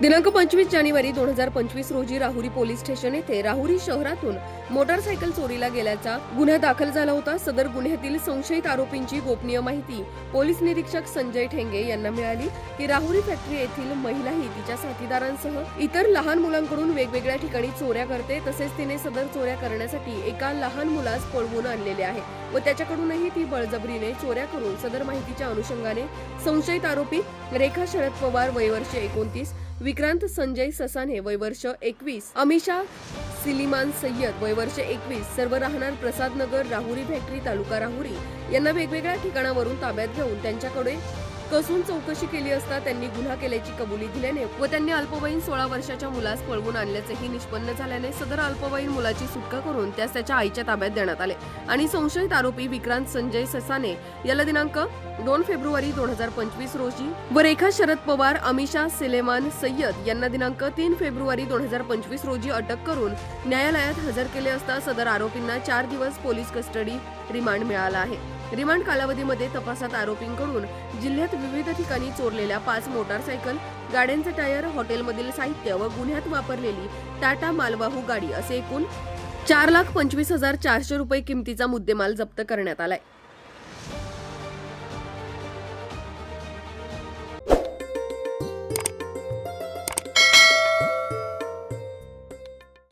दिनांक पंचवीस जानेवारी दोन हजार पंचवीस रोजी राहुरी पोलीस स्टेशन येथे राहुरी शहरातून मोटारसायकल चोरीला गेल्याचा गुन्हा दाखल झाला होता. सदर गुन्ह्यातील संशयित आरोपींची गोपनीय माहिती पोलीस निरीक्षक संजय ठेंगे यांना मिळाली. की राहुरी फॅक्टरी येथील महिलाही तिच्या साथीदारांसह इतर लहान मुलांकडून वेगवेगळ्या ठिकाणी चोऱ्या करते. तसेच तिने सदर चोऱ्या करण्यासाठी एका लहान मुलास पळवून आणलेले आहे व त्याच्याकडूनही ती बळजबरीने चोऱ्या करून सदर माहितीच्या अनुषंगाने संशयित आरोपी रेखा शरद पवार वयवर्ष एकोणतीस विक्रांत संजय ससाने वयवर्ष एकवीस अमिषा सिलिमान सय्यद वयवर्ष एकवीस सर्व राहणार प्रसादनगर राहुरी फॅक्टरी तालुका राहुरी. यांना वेगवेगळ्या ठिकाणावरून ताब्यात घेऊन त्यांच्याकडे कसून चौकशी केली असता त्यांनी गुन्हा केल्याची कबुली दिल्याने व त्यांनी अल्पवयीन सोळा वर्षाच्या मुलास पळवून आणल्याचेही निष्पन्न झाल्याने सदर अल्पवयीन मुलाची सुटका करून त्यास त्याच्या आईच्या ताब्यात देण्यात आले. आणि संशयित आरोपी विक्रांत संजय ससाने याला दिनांक दोन फेब्रुवारी दोन हजार पंचवीस रोजी व रेखा शरद पवार अमिषा सिलेमान सय्यद यांना दिनांक तीन फेब्रुवारी दोन हजार पंचवीस रोजी अटक करून न्यायालयात हजर केले असता सदर आरोपींना चार दिवस पोलीस कस्टडी रिमांड मिळाला आहे. रिमांड कालावधीमध्ये तपासात आरोपींकडून जिल्ह्यात विविध ठिकाणी चोरलेल्या पाच मोटारसायकल गाड्यांचे टायर हॉटेलमधील साहित्य व गुन्ह्यात वापरलेली टाटा मालवाहू गाडी असे एकूण चार लाख पंचवीस हजार चारशे रुपये किमतीचा मुद्देमाल जप्त करण्यात आलाय.